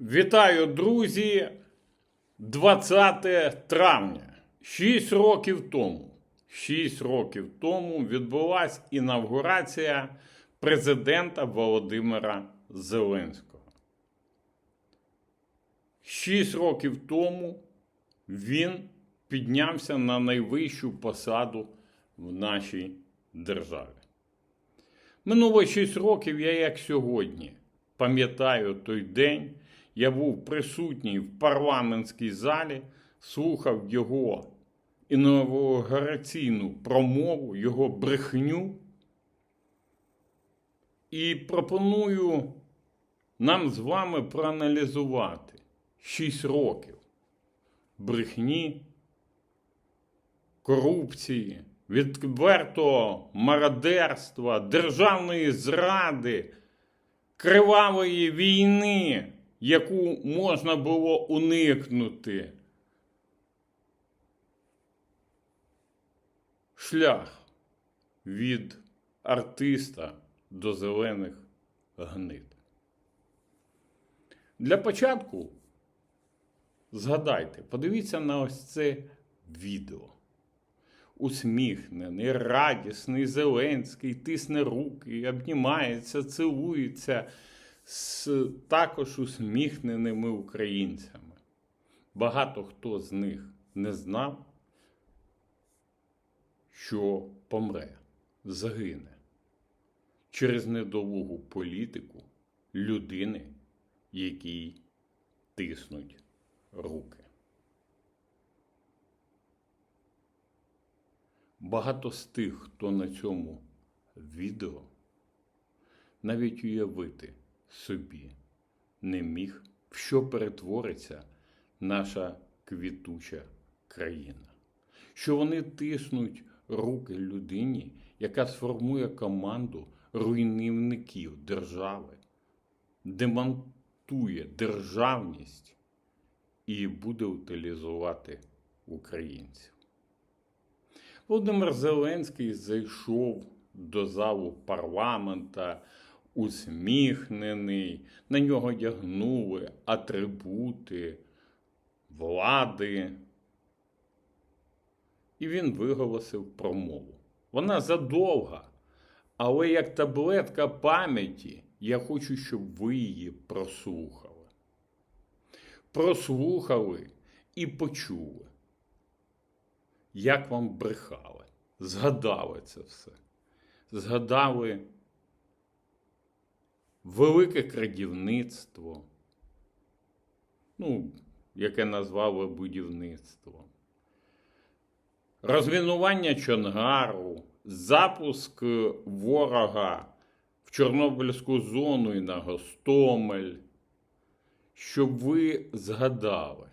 Вітаю, друзі! 20 травня. Шість років тому. Шість років тому відбулася інавгурація президента Володимира Зеленського. Шість років тому він піднявся на найвищу посаду в нашій державі. Минуло 6 років, я як сьогодні пам'ятаю той день. Я був присутній в парламентській залі, слухав його інаугураційну промову, його брехню. І пропоную нам з вами проаналізувати 6 років брехні, корупції, відвертого мародерства, державної зради, кривавої війни, яку можна було уникнути. Шлях від артиста до зелених гнид. Для початку згадайте, подивіться на ось це відео. Усміхнений, радісний Зеленський, тисне руки, обнімається, цілується з також усміхненими українцями. Багато хто з них не знав, що помре, загине через недолугу політику людини, якій тиснуть руки. Багато з тих, хто на цьому відео, навіть уявити собі не міг, в що перетвориться наша квітуча країна. Що вони тиснуть руки людині, яка сформує команду руйнівників держави, демонтує державність і буде утилізувати українців. Володимир Зеленський зайшов до залу парламента усміхнений, на нього дягнули атрибути влади. І він виголосив промову. Вона задовга, але як таблетка пам'яті, я хочу, щоб ви її прослухали. Прослухали і почули як вам брехали. Згадали це все. Згадали велике крадівництво, ну, яке назвали будівництвом, розмінування Чонгару, запуск ворога в Чорнобильську зону і на Гостомель, щоб ви згадали,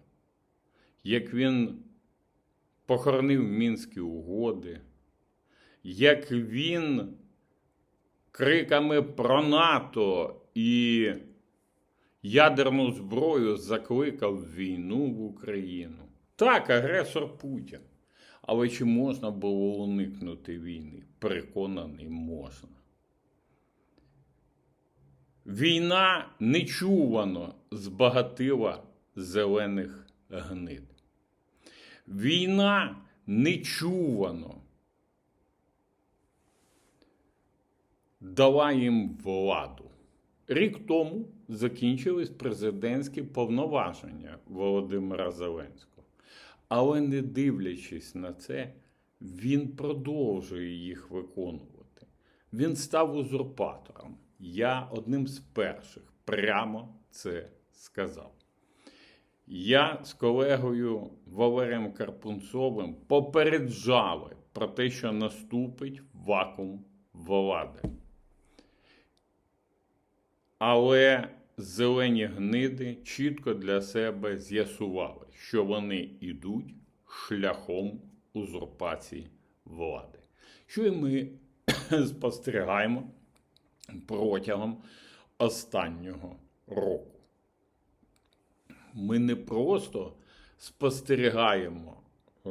як він похоронив мінські угоди, як він криками про НАТО і ядерну зброю закликав війну в Україну. Так, агресор Путін. Але чи можна було уникнути війни? Переконаний, можна. Війна нечувано збагатила зелених гнид. Війна нечувано дала їм владу. Рік тому закінчились президентські повноваження Володимира Зеленського. Але не дивлячись на це, він продовжує їх виконувати. Він став узурпатором. Я одним з перших прямо це сказав. Я з колегою Валерієм Карпунцовим попереджали про те, що наступить вакуум влади. Але зелені гниди чітко для себе з'ясували, що вони йдуть шляхом узурпації влади. Що і ми спостерігаємо протягом останнього року ми не просто спостерігаємо е,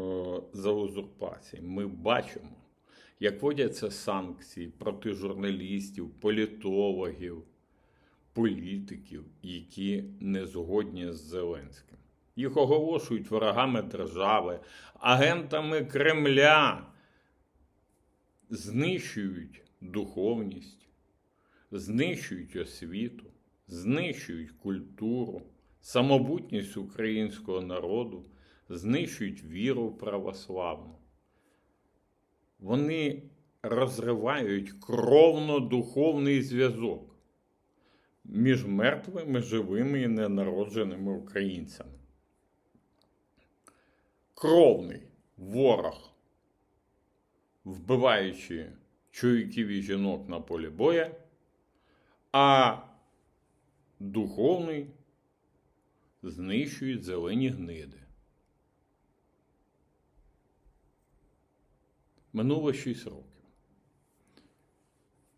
за узурпацією, ми бачимо, як вводяться санкції проти журналістів, політологів, політиків, які не згодні з Зеленським. Їх оголошують ворогами держави, агентами Кремля, знищують духовність, знищують освіту, знищують культуру, самобутність українського народу, знищують віру православну. Вони розривають кровно-духовний зв'язок між мертвими, живими і ненародженими українцями. Кровний ворог, вбиваючи чоловіків і жінок на полі боя, а духовний знищують зелені гниди. Минуло 6 років.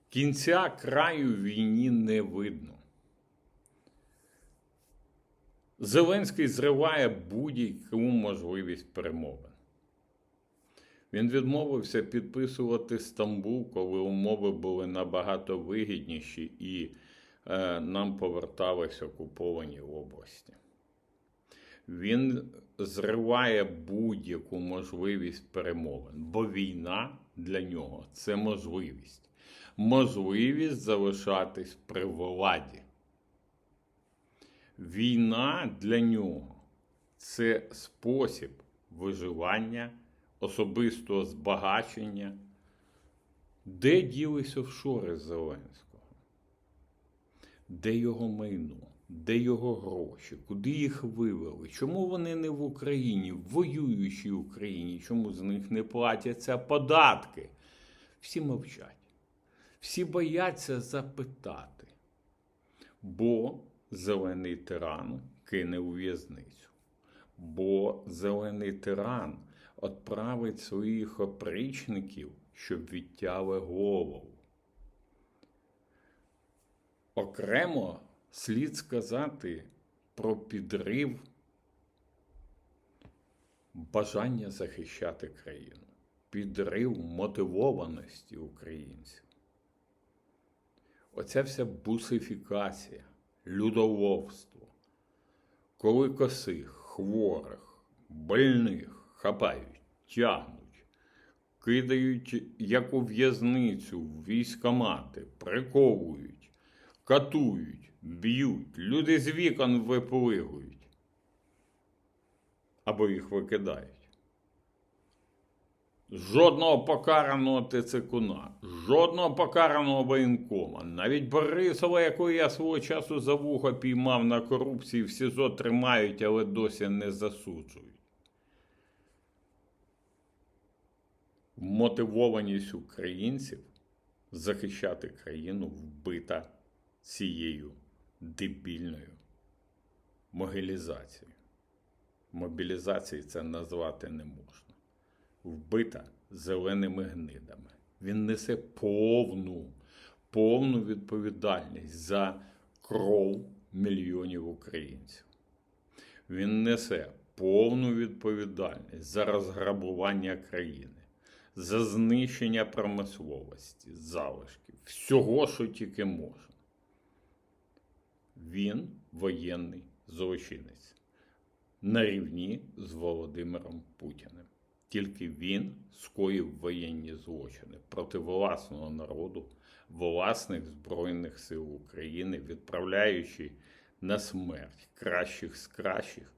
Кінця краю війні не видно. Зеленський зриває будь-яку можливість перемовин. Він відмовився підписувати Стамбул, коли умови були набагато вигідніші і е, нам повертались окуповані області. Він зриває будь-яку можливість перемовин, бо війна для нього це можливість. Можливість залишатись при владі. Війна для нього це спосіб виживання, особистого збагачення. Де ділись офшори Зеленського? Де його майно? Де його гроші? Куди їх вивели? Чому вони не в Україні, в воюючій Україні? Чому з них не платяться податки? Всі мовчать. Всі бояться запитати. Бо зелений тиран кине у в'язницю. Бо зелений тиран відправить своїх опричників, щоб відтяли голову. Окремо слід сказати про підрив бажання захищати країну, підрив мотивованості українців. Оця вся бусифікація, людоловство, коли косих, хворих, больних хапають, тягнуть, кидають як у в'язницю в військомати, приковують, катують, б'ють, люди з вікон виплигують або їх викидають. Жодного покараного ТЦКуна, жодного покараного воєнкома, навіть Борисова, якого я свого часу за вухо піймав на корупції, в СІЗО тримають, але досі не засуджують. Мотивованість українців захищати країну вбита цією дебільною могилізацією. Мобілізації це назвати не можна вбита зеленими гнидами. Він несе повну, повну відповідальність за кров мільйонів українців. Він несе повну відповідальність за розграбування країни, за знищення промисловості, залишків, всього, що тільки можна. Він воєнний злочинець на рівні з Володимиром Путіним. Тільки він скоїв воєнні злочини проти власного народу, власних Збройних сил України, відправляючи на смерть кращих з кращих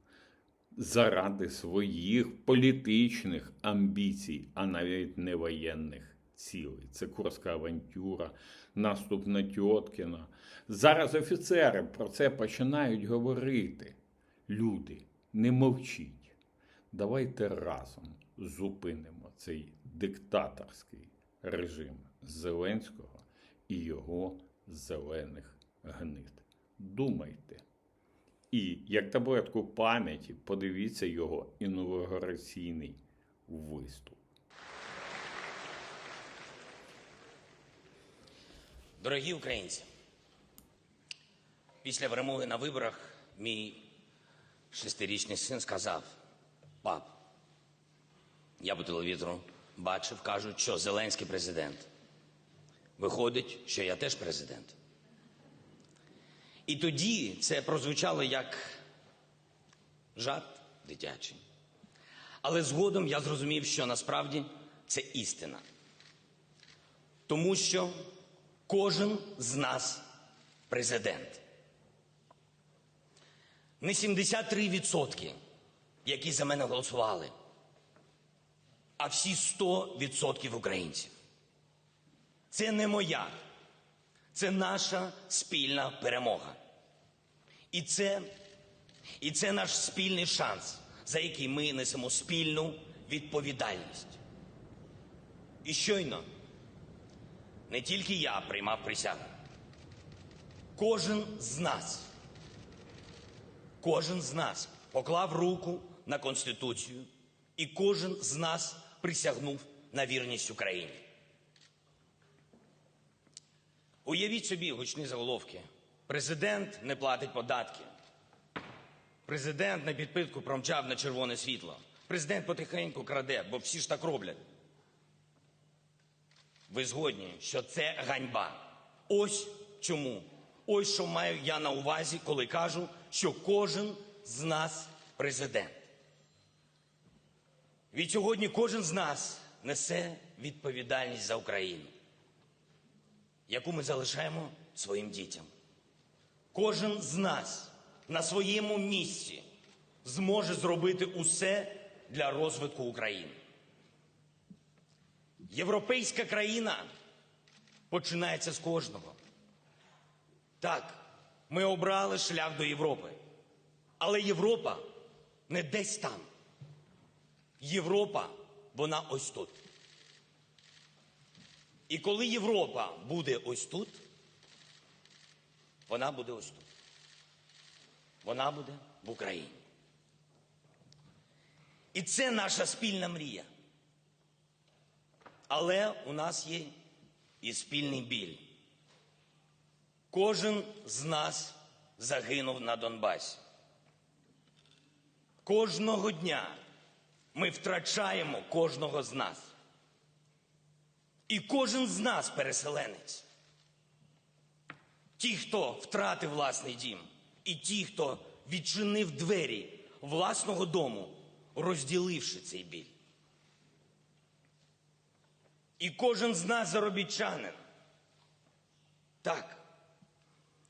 заради своїх політичних амбіцій, а навіть не воєнних цілей. Це Курська авантюра, наступ на Тьоткіна. Зараз офіцери про це починають говорити. Люди, не мовчіть. Давайте разом зупинимо цей диктаторський режим Зеленського і його зелених гнид. Думайте. І як таблетку пам'яті, подивіться його інаугураційний виступ. Дорогі українці, після перемоги на виборах мій шестирічний син сказав: пап, я по телевізору бачив, кажуть, що Зеленський президент. Виходить, що я теж президент. І тоді це прозвучало як жарт дитячий. Але згодом я зрозумів, що насправді це істина. Тому що кожен з нас президент. Не 73%, які за мене голосували, а всі 100% українців. Це не моя, це наша спільна перемога. І це, і це наш спільний шанс, за який ми несемо спільну відповідальність. І щойно не тільки я приймав присягу. Кожен з нас, кожен з нас поклав руку на Конституцію, і кожен з нас присягнув на вірність Україні. Уявіть собі гучні заголовки. Президент не платить податки. Президент на підпитку промчав на червоне світло. Президент потихеньку краде, бо всі ж так роблять. Ви згодні, що це ганьба. Ось чому. Ось що маю я на увазі, коли кажу, що кожен з нас президент. Від сьогодні кожен з нас несе відповідальність за Україну, яку ми залишаємо своїм дітям. Кожен з нас на своєму місці зможе зробити усе для розвитку України. Європейська країна починається з кожного. Так, ми обрали шлях до Європи. Але Європа не десь там. Європа, вона ось тут. І коли Європа буде ось тут, вона буде ось тут. Вона буде в Україні. І це наша спільна мрія. Але у нас є і спільний біль. Кожен з нас загинув на Донбасі. Кожного дня ми втрачаємо кожного з нас. І кожен з нас переселенець. Ті, хто втратив власний дім, і ті, хто відчинив двері власного дому, розділивши цей біль. І кожен з нас заробітчанин. Так.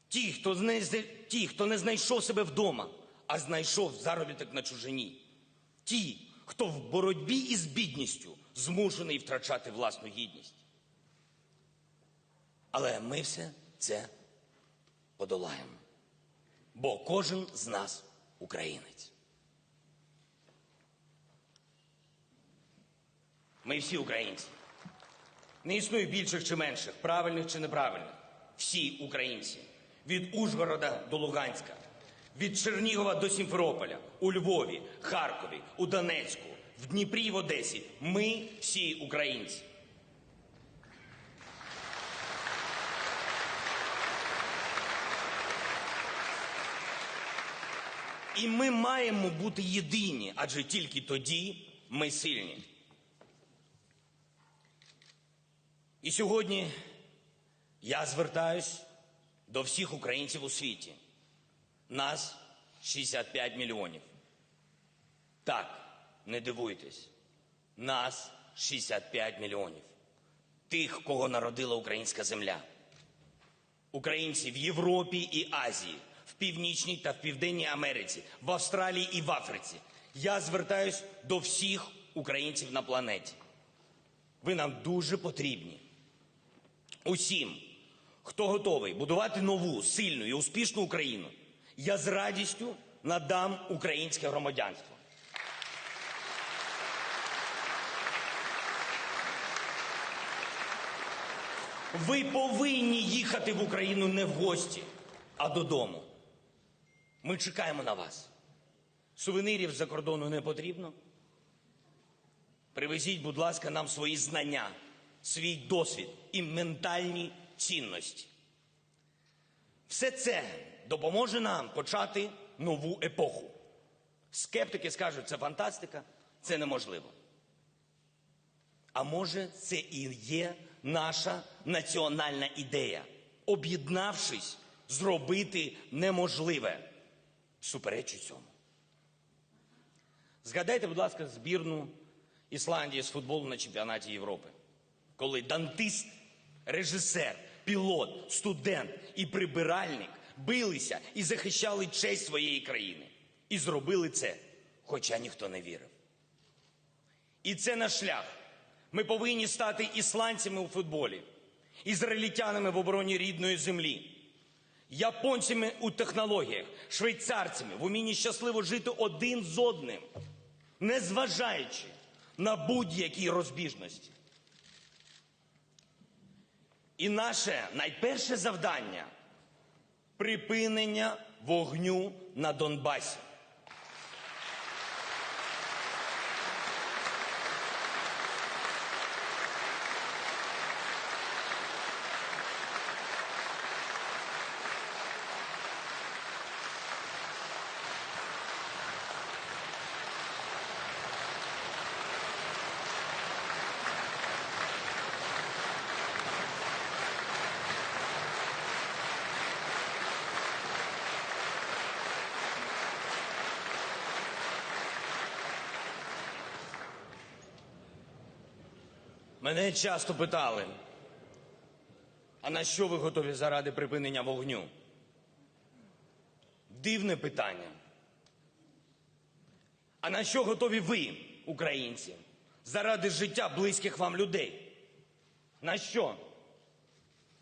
Ті, хто не, ті, хто не знайшов себе вдома, а знайшов заробіток на чужині. Ті, хто в боротьбі із бідністю змушений втрачати власну гідність. Але ми все це подолаємо. Бо кожен з нас українець. Ми всі українці. Не існує більших чи менших, правильних чи неправильних. Всі українці. Від Ужгорода до Луганська, від Чернігова до Сімферополя, у Львові, Харкові, у Донецьку, в Дніпрі і в Одесі. Ми всі українці. І ми маємо бути єдині, адже тільки тоді ми сильні. І сьогодні я звертаюсь до всіх українців у світі. Нас 65 мільйонів. Так, не дивуйтесь. Нас 65 мільйонів. Тих, кого народила українська земля. Українці в Європі і Азії, в Північній та в Південній Америці, в Австралії і в Африці. Я звертаюсь до всіх українців на планеті. Ви нам дуже потрібні. Усім, хто готовий будувати нову, сильну і успішну Україну, я з радістю надам українське громадянство. Ви повинні їхати в Україну не в гості, а додому. Ми чекаємо на вас. Сувенирів з-за кордону не потрібно. Привезіть, будь ласка, нам свої знання, свій досвід і ментальні цінності. Все це допоможе нам почати нову епоху. Скептики скажуть, це фантастика, це неможливо. А може, це і є наша національна ідея. Об'єднавшись, зробити неможливе. Суперечу цьому. Згадайте, будь ласка, збірну Ісландії з футболу на чемпіонаті Європи, коли дантист, режисер, пілот, студент і прибиральник билися і захищали честь своєї країни. І зробили це, хоча ніхто не вірив. І це наш шлях. Ми повинні стати ісландцями у футболі, ізраїльтянами в обороні рідної землі, японцями у технологіях, швейцарцями в умінні щасливо жити один з одним, незважаючи на будь-які розбіжності. І наше найперше завдання припинення вогню на Донбасі. Мене часто питали, а на що ви готові заради припинення вогню? Дивне питання. А на що готові ви, українці, заради життя близьких вам людей? На що?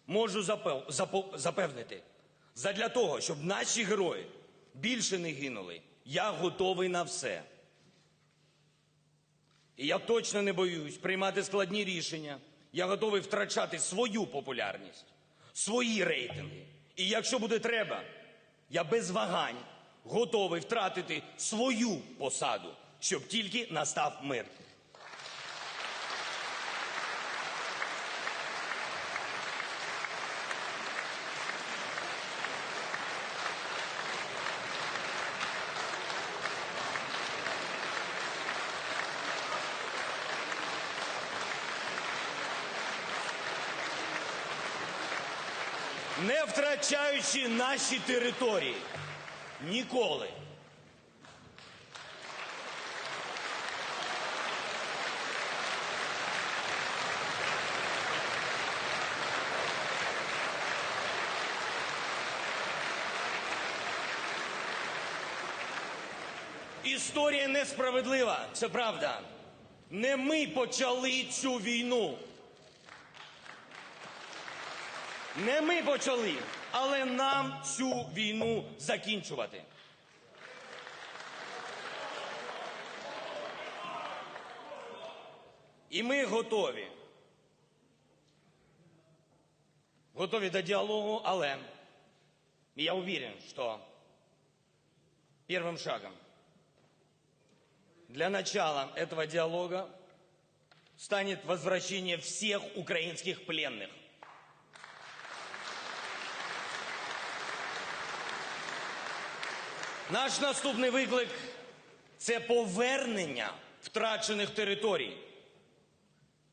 Можу запев- запо- запевнити, задля того, щоб наші герої більше не гинули, я готовий на все. І я точно не боюсь приймати складні рішення. Я готовий втрачати свою популярність, свої рейтинги. І якщо буде треба, я без вагань готовий втратити свою посаду, щоб тільки настав мир. Не втрачаючи наші території. Ніколи. Історія несправедлива, це правда. Не ми почали цю війну. Не ми почали, але нам цю війну закінчувати. І ми готові. Готові до діалогу, але я уверен, что первым шагом для начала этого диалога станет возвращение всех украинских пленных. Наш наступний виклик це повернення втрачених територій.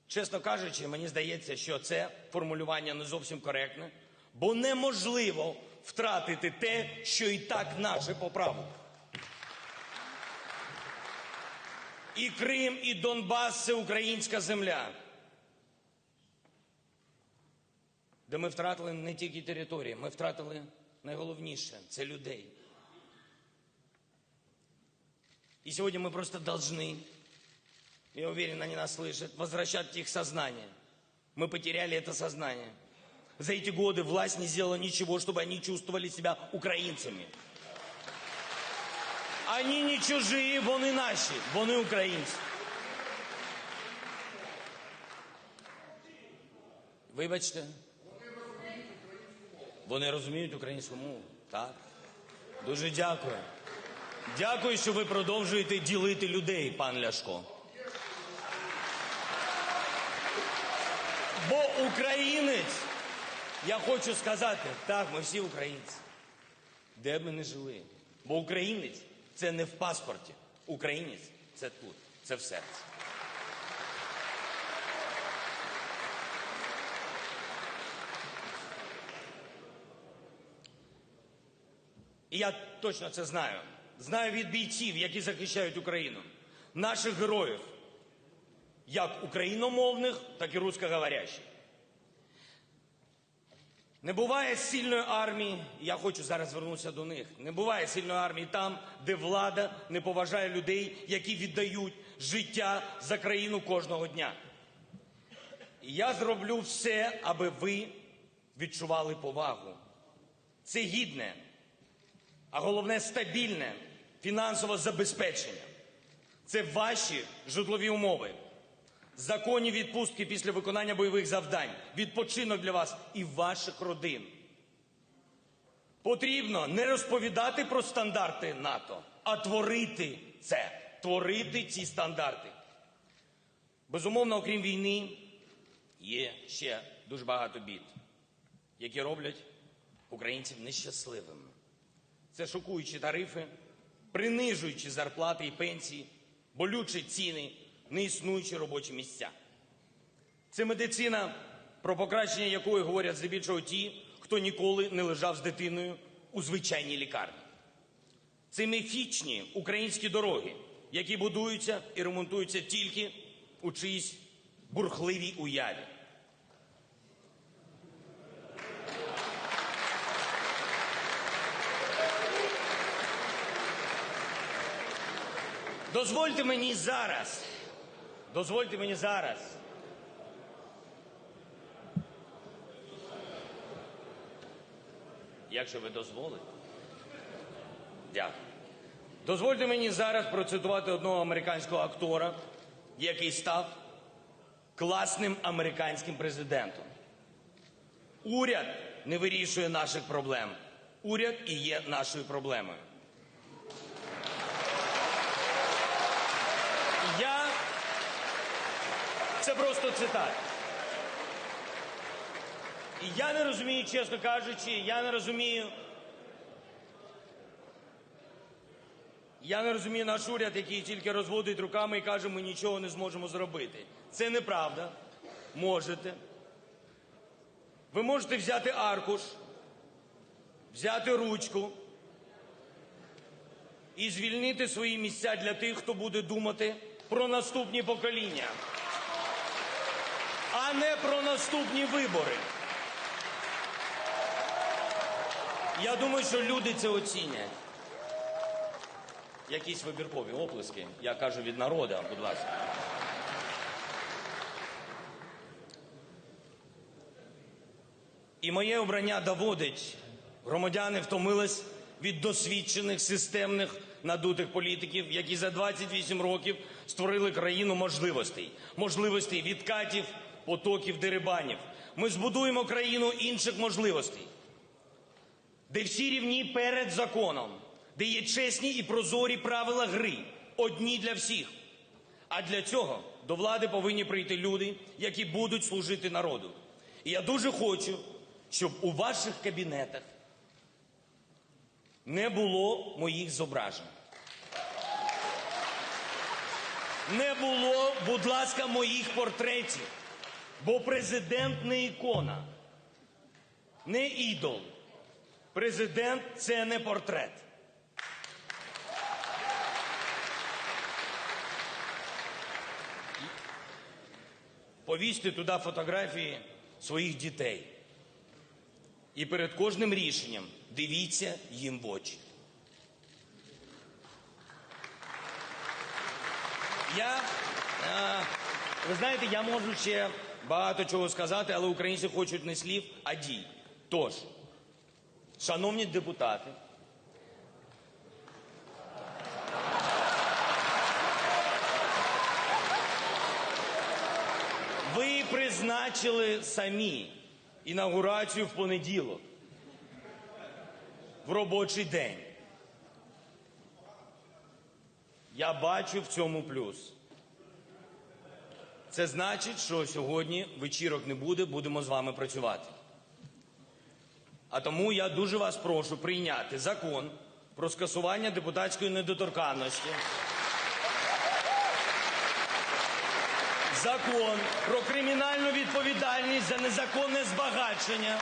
Чесно кажучи, мені здається, що це формулювання не зовсім коректне, бо неможливо втратити те, що і так наше по праву. І Крим, і Донбас це українська земля. Де ми втратили не тільки території, ми втратили найголовніше це людей. И сегодня мы просто должны, я уверен, они нас слышат, возвращать их сознание. Мы потеряли это сознание. За эти годы власть не сделала ничего, чтобы они чувствовали себя украинцами. Они не чужие, вони наші, вони українці. Вибачте. Вони розуміють українську мову. Так. Дуже дякую. Дякую, що ви продовжуєте ділити людей, пан Ляшко. Бо українець, я хочу сказати, так, ми всі українці, де б ми не жили. Бо українець це не в паспорті. Українець це тут, це в серці. І я точно це знаю. Знаю від бійців, які захищають Україну, наших героїв, як україномовних, так і русскоговорящих. Не буває сильної армії, я хочу зараз звернутися до них. Не буває сильної армії там, де влада не поважає людей, які віддають життя за країну кожного дня. І я зроблю все, аби ви відчували повагу. Це гідне, а головне стабільне фінансове забезпечення. Це ваші житлові умови, законні відпустки після виконання бойових завдань, відпочинок для вас і ваших родин. Потрібно не розповідати про стандарти НАТО, а творити це, творити ці стандарти. Безумовно, окрім війни, є ще дуже багато бід, які роблять українців нещасливими. Це шокуючі тарифи, принижуючі зарплати і пенсії, болючі ціни, неіснуючі робочі місця. Це медицина, про покращення якої говорять здебільшого ті, хто ніколи не лежав з дитиною у звичайній лікарні. Це міфічні українські дороги, які будуються і ремонтуються тільки у чиїсь бурхливій уяві. Дозвольте мені зараз. Дозвольте мені зараз. Якщо ви дозволите. Дякую. Дозвольте мені зараз процитувати одного американського актора, який став класним американським президентом. Уряд не вирішує наших проблем. Уряд і є нашою проблемою. Я це просто цитата. І я не розумію, чесно кажучи, я не розумію. Я не розумію наш уряд, який тільки розводить руками і каже, ми нічого не зможемо зробити. Це неправда. Можете. Ви можете взяти аркуш, взяти ручку і звільнити свої місця для тих, хто буде думати про наступні покоління, а не про наступні вибори. Я думаю, що люди це оцінять. Якісь вибіркові оплески. Я кажу від народу, будь ласка. І моє обрання доводить, громадяни втомились від досвідчених системних надутих політиків, які за 28 років створили країну можливостей, можливостей відкатів, потоків, дерибанів. Ми збудуємо країну інших можливостей, де всі рівні перед законом, де є чесні і прозорі правила гри, одні для всіх. А для цього до влади повинні прийти люди, які будуть служити народу. І я дуже хочу, щоб у ваших кабінетах не було моїх зображень. Не було, будь ласка, моїх портретів. Бо президент не ікона, не ідол. Президент це не портрет. Повісьте туди фотографії своїх дітей. І перед кожним рішенням дивіться їм в очі. Я, е, ви знаєте, я можу ще багато чого сказати, але українці хочуть не слів, а дій. Тож, шановні депутати, ви призначили самі інаугурацію в понеділок, в робочий день. Я бачу в цьому плюс. Це значить, що сьогодні вечірок не буде, будемо з вами працювати. А тому я дуже вас прошу прийняти закон про скасування депутатської недоторканності. Закон про кримінальну відповідальність за незаконне збагачення.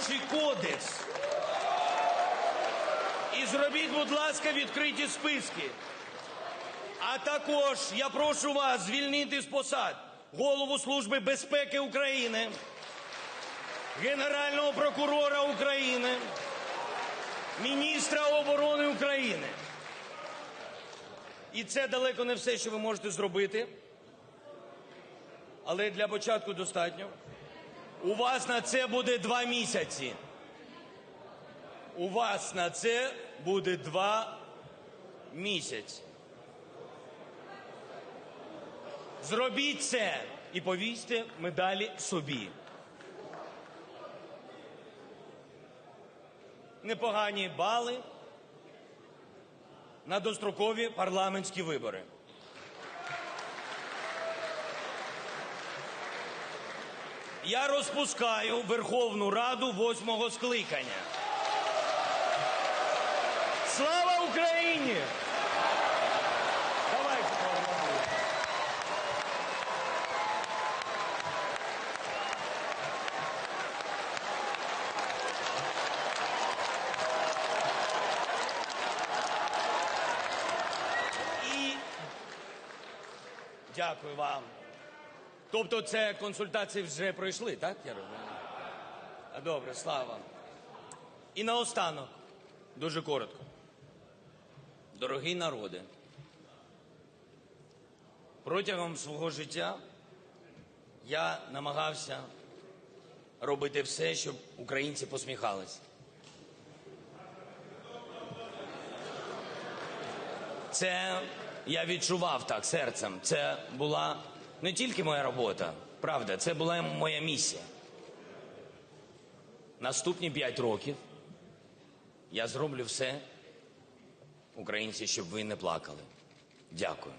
Виборчий кодекс. І зробіть, будь ласка, відкриті списки. А також я прошу вас звільнити з посад голову Служби безпеки України, Генерального прокурора України, міністра оборони України. І це далеко не все, що ви можете зробити. Але для початку достатньо. У вас на це буде два місяці. У вас на це буде два місяці. Зробіть це і повісьте медалі собі. Непогані бали на дострокові парламентські вибори. Я розпускаю Верховну Раду восьмого скликання. Слава Україні! Дякую вам. Тобто це консультації вже пройшли, так? Я розумію? Добре, слава. І наостанок, дуже коротко. Дорогий народи, протягом свого життя я намагався робити все, щоб українці посміхалися. Це я відчував так серцем. Це була не тільки моя робота, правда, це була моя місія. Наступні п'ять років я зроблю все, українці, щоб ви не плакали. Дякую.